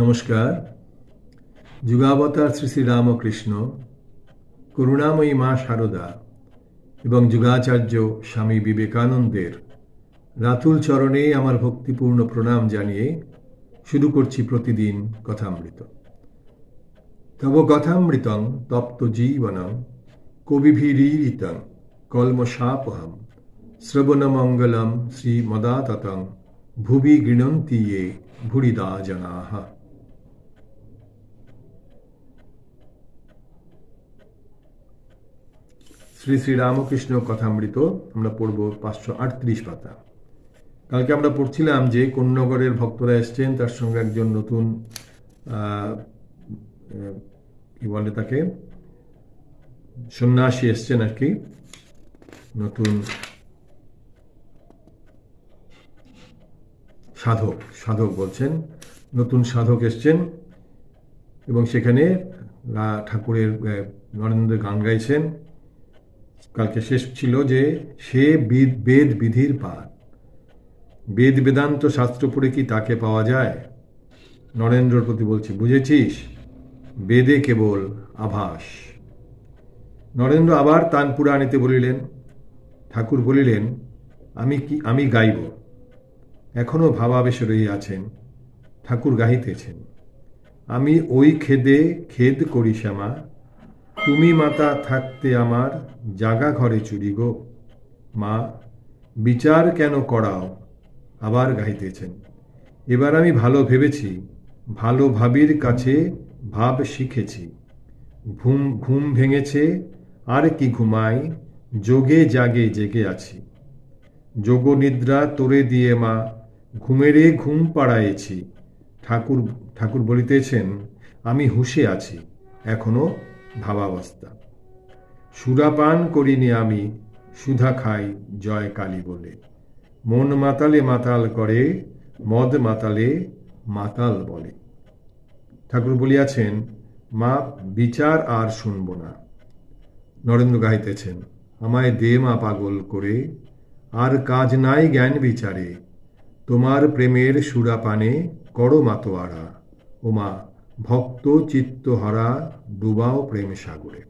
নমস্কার। যুগাবতার শ্রী শ্রী রামকৃষ্ণ, করুণাময়ী মা শারদা এবং যুগাচার্য স্বামী বিবেকানন্দের রাতুল চরণে আমার ভক্তিপূর্ণ প্রণাম জানিয়ে শুরু করছি প্রতিদিন কথামৃত। তব কথামৃতং তপ্ত জীবনং কবিভিরীরিতং কলমশাপহম শ্রবণমঙ্গলম শ্রীমদাততং ভুবি গৃণন্তি ये ভুরিদা জনাহ শ্রী শ্রী রামকৃষ্ণ কথামৃত আমরা পড়ব পাঁচশো আটত্রিশ পাতা। কালকে আমরা পড়ছিলাম যে কোন্নগরের ভক্তরা এসছেন, তার সঙ্গে একজন নতুন কি বলে তাকে, সন্ন্যাসী এসছেন আর কি, নতুন সাধক সাধক বলছেন, নতুন সাধক এসছেন এবং সেখানে ঠাকুরের নরেন্দ্র গান গাইছেন। কালকে শেষ ছিল যে সে বেদ বিধির পার বেদ বেদান্ত শাস্ত্র পড়ে কি তাকে পাওয়া যায়? নরেন্দ্রর প্রতি বলছি, বুঝেছিস? বেদে কেবল আভাস। নরেন্দ্র আবার তান আনিতে বলিলেন, ঠাকুর বলিলেন, আমি কি, আমি গাইব। এখনও ভাবাবেশে আছেন। ঠাকুর গাহিতেছেন। আমি ওই খেদে, খেদ করি শ্যামা তুমি মাতা থাকতে আমার জাগা ঘরে চুরি গো। মা, বিচার কেন করাও? আবার গাইতেছেন এবার আমি ভালো ভেবেছি, ভালো ভাবির কাছে ভাব শিখেছি। ঘুম ঘুম ভেঙেছে, আর কি ঘুমাই, যোগে জাগে জেগে আছি। যোগ নিদ্রা তোরে দিয়ে মা, ঘুমেরে ঘুম পাড়াইছি ঠাকুর ঠাকুর বলিতেছেন, আমি হুশে আছি, এখনও ভাবাবস্থা। সুরাপান করিনি আমি, সুধা খাই জয় কালী বলে। মন মাতালে মাতাল করে, মদ মাতালে মাতাল বলে। ঠাকুর বলিয়াছেন মা বিচার আর শুনব না। নরেন্দ্র গাইতেছেন আমায় দে মা পাগল করে, আর কাজ নাই জ্ঞান বিচারে। তোমার প্রেমের সুরাপানে করো মাতোয়ারা। ও মা ভক্ত চিত্তহারা ডুবাও প্রেম সাগরে।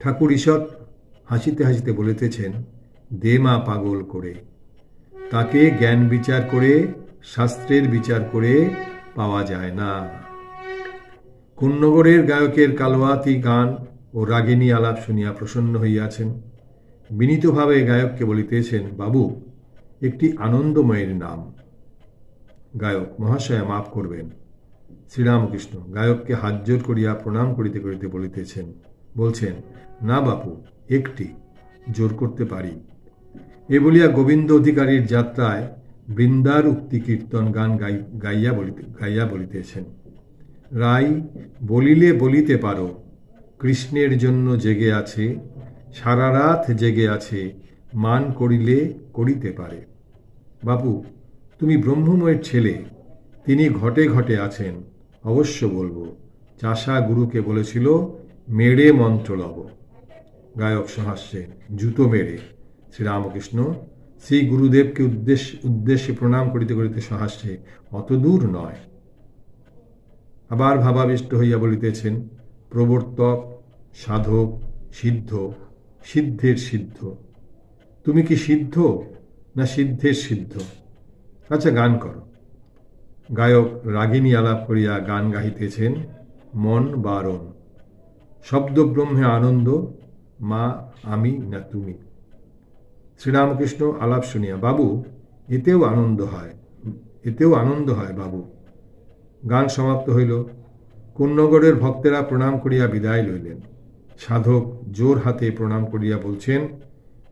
ঠাকুর ঈষৎ হাসিতে হাসিতে বলিতেছেন, দে মা পাগল করে। তাকে জ্ঞান বিচার করে, শাস্ত্রের বিচার করে পাওয়া যায় না। কুন্নগরের গায়কের কালোয়াতি গান ও রাগিনী আলাপ শুনিয়া প্রসন্ন হইয়াছেন। বিনীতভাবে গায়ককে বলিতেছেন, বাবু, একটি আনন্দময়ের নাম। গায়ক মহাশয়া মাফ করবেন। শ্রীরামকৃষ্ণ গায়ককে হাত জোর করিয়া প্রণাম করিতে করিতে বলিতেছেন, বলছেন, না বাপু, একটি জোর করতে পারি। এ বলিয়া গোবিন্দ অধিকারীর যাত্রায় বৃন্দার উক্তি কীর্তন গান গাই, গাইয়া বলিতে, গাইয়া বলিতেছেন রাই বলিলে বলিতে পারো, কৃষ্ণের জন্য জেগে আছে, সারা রাত জেগে আছে, মান করিলে করিতে পারে। বাপু, তুমি ব্রহ্মময়ের ছেলে, তিনি ঘটে ঘটে আছেন অবশ্য বলব, চাষা গুরুকে বলেছিল মেরে মন্ত্র লব। গায়ক সহাস্যে জুতো মেরে শ্রীরামকৃষ্ণ শ্রী গুরুদেবকে উদ্দেশ্য উদ্দেশ্যে প্রণাম করিতে করিতে সহাস্যে অত দূর নয়। আবার ভাবাবিষ্ট হইয়া বলিতেছেন, প্রবর্তক, সাধক, সিদ্ধ, সিদ্ধের সিদ্ধ। তুমি কি সিদ্ধ না সিদ্ধের সিদ্ধ? আচ্ছা গান করো। গায়ক রাগিনী আলাপ করিয়া গান গাহিতেছেন, মন বারণ। শব্দব্রহ্মে আনন্দ, মা, আমি না তুমি। শ্রীরামকৃষ্ণ আলাপ শুনিয়া, বাবু, এতেও আনন্দ হয়, এতেও আনন্দ হয়, বাবু। গান সমাপ্ত হইল। কুন্নগরের ভক্তেরা প্রণাম করিয়া বিদায় লইলেন। সাধক জোর হাতে প্রণাম করিয়া বলছেন,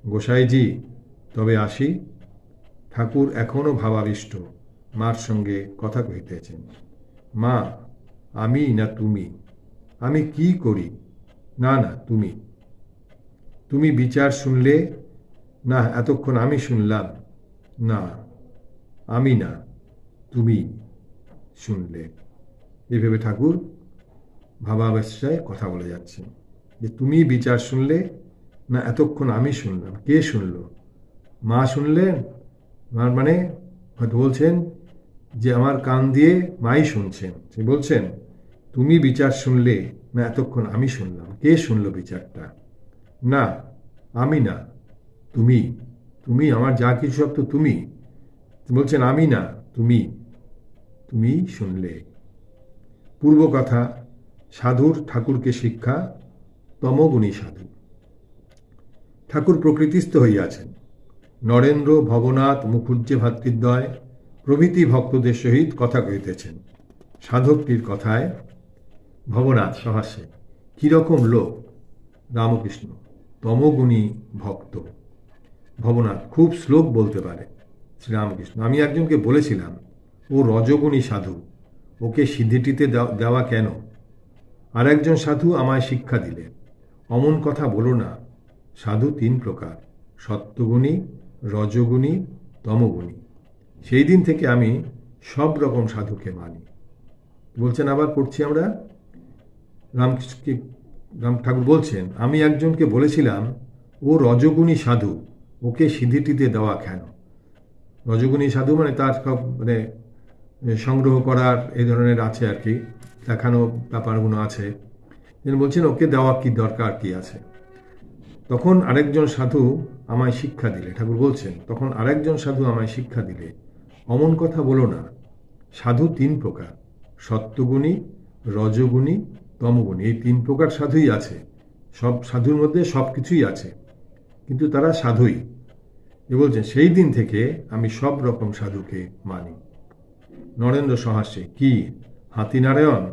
গোসাইজি, তবে আসি। ঠাকুর এখনও ভাবাবিষ্ট। মার সঙ্গে কথা কহিতেছেন, মা, আমি না তুমি? আমি কি করি? না না, তুমি। তুমি বিচার শুনলে? না, এতক্ষণ আমি শুনলাম। না, আমি না, তুমি শুনলে। এইভাবে ঠাকুর ভাবাবস্যায় কথা বলে যাচ্ছেন, যে তুমি বিচার শুনলে? না, এতক্ষণ আমি শুনলাম। কে শুনল? মা শুনলেন? মানে হয়তো বলছেন যে আমার কান দিয়ে মাই শুনছেন। সে বলছেন, তুমি বিচার শুনলে না এতক্ষণ আমি শুনলাম। কে শুনলো বিচারটা? না, আমি না। তুমি তুমি, আমার যা কিছু সব তো তুমি। বলছেন, আমি না, তুমি তুমি শুনলে। পূর্ব কথা, সাধুর ঠাকুরকে শিক্ষা, তমগুণী সাধু। ঠাকুর প্রকৃতিস্থ হইয়াছেন। নরেন্দ্র ভবনাথ মুখুজ্জে ভাতৃদ্বয় প্রভৃতি ভক্তদের সহিত কথা কহিতেছেন। সাধকটির কথায়, ভবনাথ সহাস্যে কীরকম লোক? রামকৃষ্ণ, তমগুণী ভক্ত। ভবনাথ খুব শ্লোক বলতে পারে, শ্রীরামকৃষ্ণ। আমি একজনকে বলেছিলাম, ও রজগুণী সাধু, ওকে সিদ্ধিটিতে দেওয়া- দেওয়া কেন? আর একজন সাধু আমায় শিক্ষা দিলেন অমন কথা বলো না, সাধু তিন প্রকার, সত্যগুণী, রজগুণী, তমগুণী। সেই দিন থেকে আমি সব রকম সাধুকে মানি। বলছেন, আবার পড়ছি আমরা? রামকৃষ্ণকে, রাম ঠাকুর বলছেন, আমি একজনকে বলেছিলাম, ও রজগুণী সাধু, ওকে সিদ্ধিটিতে দেওয়া কেন? রজগুণী সাধু মানে তার সব মানে সংগ্রহ করার এই ধরনের আছে আর কি, দেখানো ব্যাপারগুলো আছে। তিনি বলছেন, ওকে দেওয়া কি দরকার, কি আছে? তখন আরেকজন সাধু আমায় শিক্ষা দিলে, ঠাকুর বলছেন, তখন আরেকজন সাধু আমায় শিক্ষা দিলে অমন কথা বলো না। সাধু তিন প্রকার, সত্যগুণী, রজগুণী, তমগুণী। এই তিন প্রকার সাধুই আছে। সব সাধুর মধ্যে সব কিছুই আছে। কিন্তু তারা সাধুই। এ বলছেন, সেই দিন থেকে আমি সব রকম সাধুকে মানি। নরেন্দ্র সহাস্যে, কি? হাতি নারায়ণ?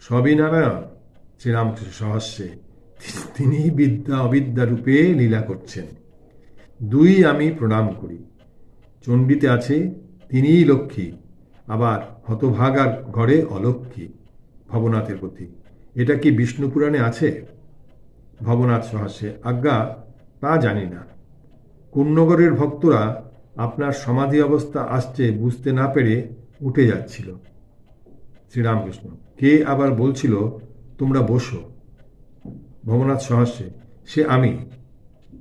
সবই নারায়ণ? শ্রীরামকৃষ্ণ সহাস্যে তিনি বিদ্যা অবিদ্যা রূপে লীলা করছেন। দুই আমি প্রণাম করি। চণ্ডীতে আছে তিনিই লক্ষ্মী, আবার হতভাগার ঘরে অলক্ষ্মী ভবনাথের প্রতি এটা কি বিষ্ণু পুরাণে আছে? ভবনাথ সহাস্যে আজ্ঞা, তা জানি না। কুন্নগরের ভক্তরা আপনার সমাধি অবস্থা আসছে বুঝতে না পেরে উঠে যাচ্ছিল। শ্রীরামকৃষ্ণ, কে আবার বলছিল, তোমরা বসো। ভবনাথ সহাস্যে, সে আমি।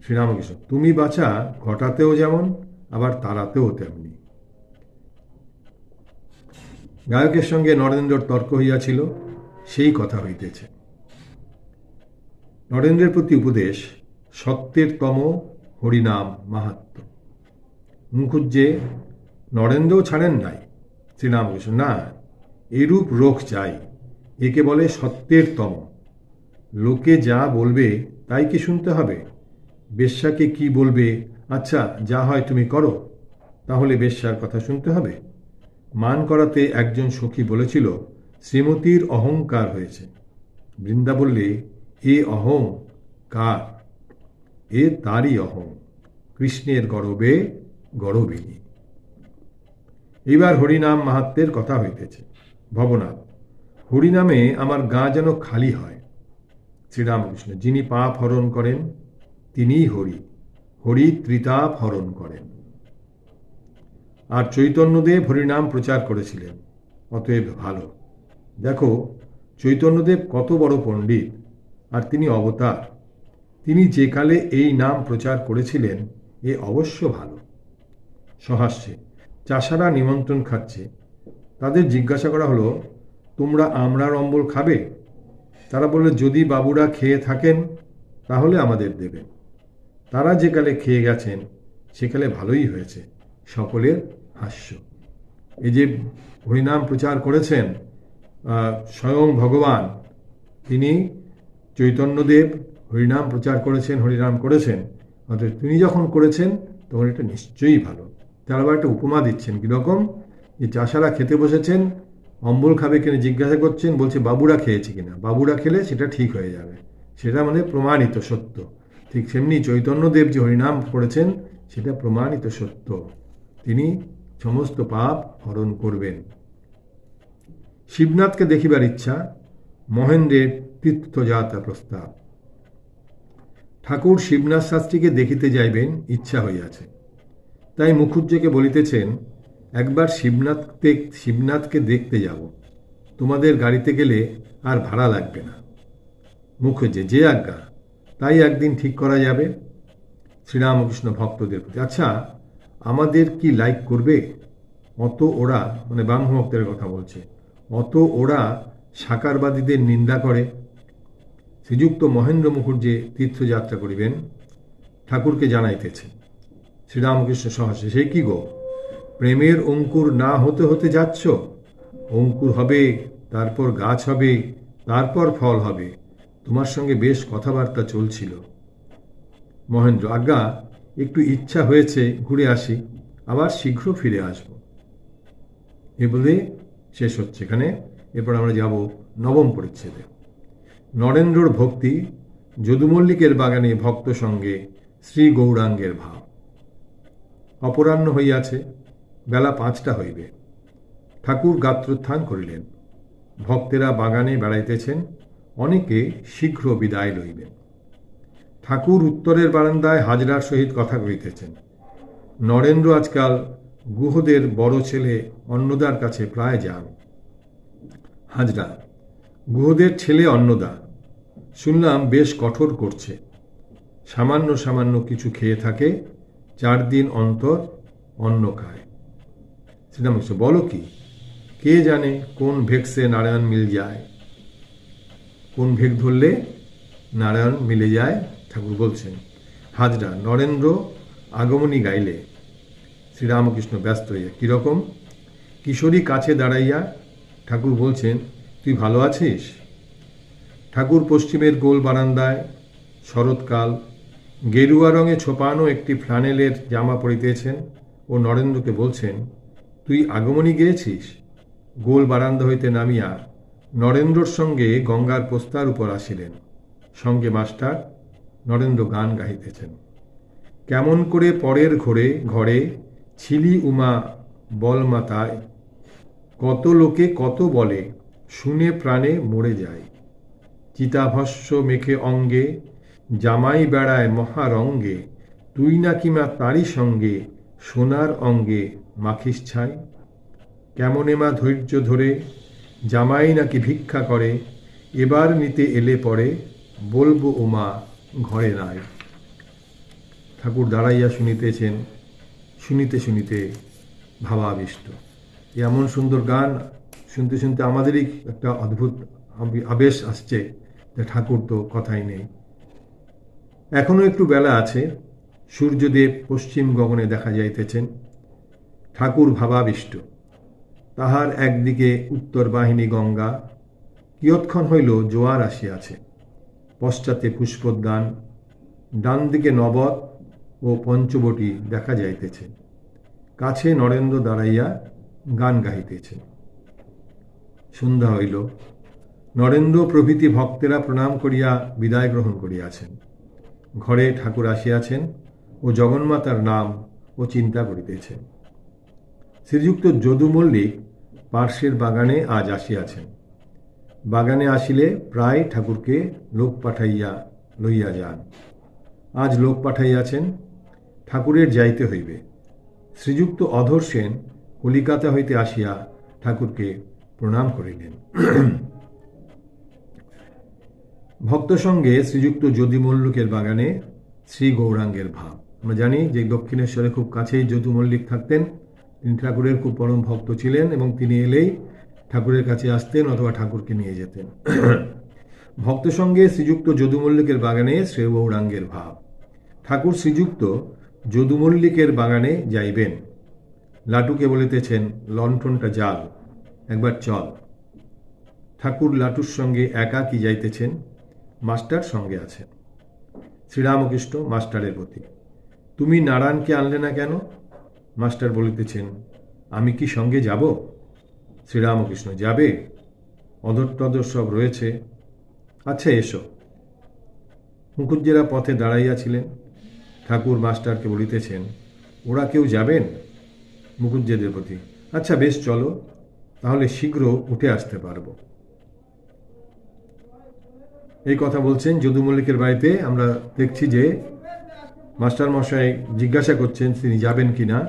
শ্রীরামকৃষ্ণ, তুমি বাছা, ঘটাতেও যেমন, আবার তারাতেও তেমনি। গায়কের সঙ্গে নরেন্দ্রর তর্ক হইয়াছিল, সেই কথা হইতেছে। নরেন্দ্রের প্রতি উপদেশ, সত্যের তম হরিনাম মাহাত্ম। মুখুজ্জে, নরেন্দ্রও ছাড়েন নাই। শ্রীরামকৃষ্ণ, না, এরূপ রোখ চাই, একে বলে সত্যের তম। লোকে যা বলবে তাই কি শুনতে হবে? বেশ্যাকে কি বলবে? আচ্ছা যা হয় তুমি করো, তাহলে বেশ্যার কথা শুনতে হবে। মান করাতে একজন সখী বলেছিল, শ্রীমতীর অহংকার হয়েছে। বৃন্দা বললে এ অহং কার? এ তারই অহং, কৃষ্ণের গরবে গরবিনী। এবার হরিনাম মাহাত্মের কথা হইতেছে। ভবনাথ, হরিনামে আমার গা যেন খালি হয়। শ্রীরামকৃষ্ণ, যিনি পাপ হরণ করেন, তিনিই হরি। হরি ত্রিতাপ হরণ করেন। আর চৈতন্যদেব হরিনাম প্রচার করেছিলেন। অতএব ভালো। দেখো, চৈতন্যদেব কত বড় পণ্ডিত, আর তিনি অবতার। তিনি যে কালে এই নাম প্রচার করেছিলেন, এ অবশ্য ভালো। সহাস্যে, চাষারা নিমন্ত্রণ খাচ্ছে। তাদের জিজ্ঞাসা করা হলো, তোমরা আমড়ার অম্বল খাবে? তারা বলল, যদি বাবুরা খেয়ে থাকেন, তাহলে আমাদের দেবেন। তারা যেকালে খেয়ে গেছেন সেকালে ভালোই হয়েছে। সকলের হাস্য। এই যে হরিনাম প্রচার করেছেন স্বয়ং ভগবান, তিনি চৈতন্যদেব হরিনাম প্রচার করেছেন, হরিনাম করেছেন। অর্থাৎ তিনি যখন করেছেন, তখন এটা নিশ্চয়ই ভালো। তার আবার একটা উপমা দিচ্ছেন, কীরকম? যে চাষারা খেতে বসেছেন, অম্বল খাবে কিনা জিজ্ঞাসা করছেন, বলছে, বাবুরা খেয়েছে কিনা? বাবুরা খেলে সেটা ঠিক হয়ে যাবে। সেটা মানে প্রমাণিত সত্য। ঠিক সেমনি চৈতন্যদেব যে হরিনাম করেছেন, সেটা প্রমাণিত সত্য। তিনি সমস্ত পাপ হরণ করবেন। শিবনাথকে দেখিবার ইচ্ছা, মহেন্দ্রের তীর্থযাত্রা প্রস্তাব। ঠাকুর শিবনাথ শাস্ত্রীকে দেখিতে যাইবেন, ইচ্ছা হইয়াছে। তাই মুখুজ্জেকে বলিতেছেন, একবার শিবনাথ দেখ- শিবনাথকে দেখতে যাব। তোমাদের গাড়িতে গেলে আর ভাড়া লাগবে না। মুখুজ্জে যে আজ্ঞা, তাই একদিন ঠিক করা যাবে। শ্রীরামকৃষ্ণ ভক্তদের প্রতি আচ্ছা আমাদের কি লাইক করবে? অত ওরা মানে ব্রাহ্মভক্তের কথা বলছে, অত ওরা সাকারবাদীদের নিন্দা করে। শ্রীযুক্ত মহেন্দ্র মুখুর্জে তীর্থযাত্রা করিবেন, ঠাকুরকে জানাইতেছে। শ্রীরামকৃষ্ণ সহসে, সে কি গো? প্রেমের অঙ্কুর না হতে হতে যাচ্ছ? অঙ্কুর হবে, তারপর গাছ হবে, তারপর ফল হবে। তোমার সঙ্গে বেশ কথাবার্তা চলছিল। মহেন্দ্র, আজ্ঞা একটু ইচ্ছা হয়েছে ঘুরে আসি, আবার শীঘ্র ফিরে আসব। এ বলে শেষ হচ্ছে এখানে। এরপর আমরা যাব নবম পরিচ্ছেদে। নরেন্দ্রর ভক্তি যদুমল্লিকের বাগানে ভক্ত সঙ্গে শ্রী গৌরাঙ্গের ভাব। অপরাহ্ন হইয়াছে, বেলা পাঁচটা হইবে। ঠাকুর গাত্রোত্থান করিলেন। ভক্তেরা বাগানে বেড়াইতেছেন, অনেকে শীঘ্র বিদায় লইবেন। ঠাকুর উত্তরের বারান্দায় হাজরার সহিত কথা কহিতেছেন। নরেন্দ্র আজকাল গুহদের বড় ছেলে অন্নদার কাছে প্রায় যান। হাজরা, গুহদের ছেলে অন্নদা, শুনলাম বেশ কঠোর করছে। সামান্য সামান্য কিছু খেয়ে থাকে, চার দিন অন্তর অন্ন খায়। শ্রীরামকৃষ্ণ, বলো কি? কে জানে কোন ভেক্সে নারায়ণ মিল যায়? কোন ভেক ধরলে নারায়ণ মিলে যায়? ঠাকুর বলছেন, হাজরা নরেন্দ্র আগমনী গাইলে শ্রীরামকৃষ্ণ ব্যস্ত হইয়া কীরকম কিশোরী কাছে দাঁড়াইয়া ঠাকুর বলছেন, তুই ভালো আছিস? ঠাকুর পশ্চিমের গোল বারান্দায় শরৎকাল গেরুয়া রঙে ছোপানো একটি ফ্লানেলের জামা পরিতেছেন ও নরেন্দ্রকে বলছেন, তুই আগমনী গিয়েছিস? গোল বারান্দা হইতে নামিয়া নরেন্দ্রর সঙ্গে গঙ্গার পোস্তার উপর আসিলেন। সঙ্গে মাস্টার নরেন্দ্র গান গাইতেছেন কেমন করে পরের ঘরে ঘরে, ছিলি উমা, বল মাতায়, কত লোকে কত বলে, শুনে প্রাণে মরে যায়। চিতাভস্য মেখে অঙ্গে, জামাই বেড়ায় মহারঙ্গে তুই নাকি মা তারই সঙ্গে, সোনার অঙ্গে মাখিস ছাই? কেমনে মা ধৈর্য ধরে, জামাই নাকি ভিক্ষা করে, এবার নিতে এলে পরে, বলব ওমা ঘরে নাই। ঠাকুর দাঁড়াইয়া শুনিতেছেন, শুনিতে শুনিতে ভাবাবিষ্ট। এমন সুন্দর গান শুনতে শুনতে আমাদেরই একটা অদ্ভুত আবেশ আসছে যে ঠাকুর তো কথাই নেই। এখনও একটু বেলা আছে, সূর্যদেব পশ্চিম গগনে দেখা যাইতেছেন। ঠাকুর ভাবাবিষ্ট। তাহার একদিকে উত্তর বাহিনী গঙ্গা, কিয়ৎক্ষণ হইল জোয়ার আসিয়াছে। পশ্চাতে পুষ্পোদ্যান ডান দিকে নবদ ও পঞ্চবটি দেখা যাইতেছে। কাছে নরেন্দ্র দাঁড়াইয়া গান গাইতেছে সন্ধ্যা হইল। নরেন্দ্র প্রভৃতি ভক্তেরা প্রণাম করিয়া বিদায় গ্রহণ করিয়াছেন। ঘরে ঠাকুর আসিয়াছেন ও জগন্মাতার নাম ও চিন্তা করিতেছেন। শ্রীযুক্ত যদু মল্লিক পার্শ্বের বাগানে আজ আসিয়াছেন। বাগানে আসিলে প্রায় ঠাকুরকে লোক পাঠাইয়া লইয়া যান। আজ লোক পাঠাইয়াছেন, ঠাকুরের যাইতে হইবে। শ্রীযুক্ত অধর সেন কলিকাতা হইতে আসিয়া ঠাকুরকে প্রণাম করিলেন। ভক্ত সঙ্গে শ্রীযুক্ত যদু মল্লিকের বাগানে শ্রী গৌরাঙ্গের ভাব। আমরা জানি যে দক্ষিণেশ্বরে খুব কাছেই যদু মল্লিক থাকতেন। তিনি ঠাকুরের খুব পরম ভক্ত ছিলেন এবং তিনি এলেই ঠাকুরের কাছে আসতেন অথবা ঠাকুরকে নিয়ে যেতেন। ভক্ত সঙ্গে শ্রীযুক্ত যদু মল্লিকের বাগানে শ্রী গৌরাঙ্গের ভাব। ঠাকুর শ্রীযুক্ত যদু মল্লিকের বাগানে যাইবেন। লাটুকে বলিতেছেন, লণ্ঠনটা জাল, একবার চল। ঠাকুর লাটুর সঙ্গে একা কি যাইতেছেন? মাস্টার সঙ্গে আছেন। শ্রীরামকৃষ্ণ মাস্টারের প্রতি, তুমি নারায়ণকে আনলে না কেন? মাস্টার বলিতেছেন, আমি কি সঙ্গে যাব? শ্রীরামকৃষ্ণ যাবে? অদর টদর সব রয়েছে। আচ্ছা এসো। মুখুজ্জেরা পথে দাঁড়াইয়াছিলেন। ঠাকুর মাস্টারকে বলিতেছেন, ওরা কেউ যাবেন? মুকুজ্জেদের প্রতি আচ্ছা বেশ, চলো। তাহলে শীঘ্র উঠে আসতে পারব। এই কথা বলছেন যদু মল্লিকের বাড়িতে। আমরা দেখছি যে মাস্টার মশাই জিজ্ঞাসা করছেন, তিনি যাবেন কি না?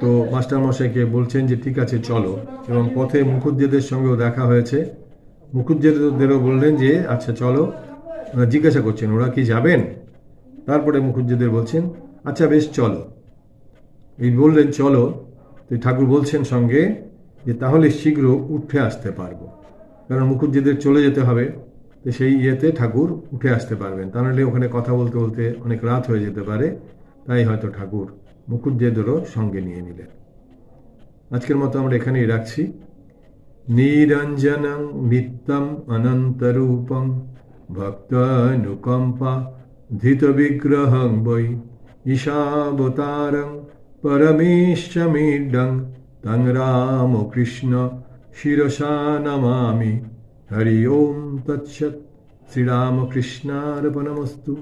তো মাস্টার মশাইকে বলছেন যে, ঠিক আছে, চলো। এবং পথে মুখুজ্জেদের সঙ্গেও দেখা হয়েছে। মুখুজ্জেদেরও বললেন যে আচ্ছা চলো। জিজ্ঞাসা করছেন, ওরা কি যাবেন? তারপরে মুখুজ্জেদের বলছেন আচ্ছা বেশ, চলো। এই বললেন, চলো। তো ঠাকুর বলছেন সঙ্গে যে, তাহলে শীঘ্র উঠে আসতে পারব। কারণ মুখুজ্জেদের চলে যেতে হবে, তো সেই ইয়েতে ঠাকুর উঠে আসতে পারবেন। তা নাহলে ওখানে কথা বলতে বলতে অনেক রাত হয়ে যেতে পারে। তাই হয়তো ঠাকুর মুখুজ্জেদেরও সঙ্গে নিয়ে নিলেন। আজকের মতো আমরা এখানেই রাখছি। নিরঞ্জনং নিত্যম অনন্তরূপম ভক্তানুকম্পা ধৃতবিগ্রহং বৈ ঈশাবতারং পরমেশ্বমিডং তং রামকৃষ্ণ শিরসা নমামি। হরি ওম তৎসৎ। শ্রীরামকৃষ্ণার্পণমস্তু।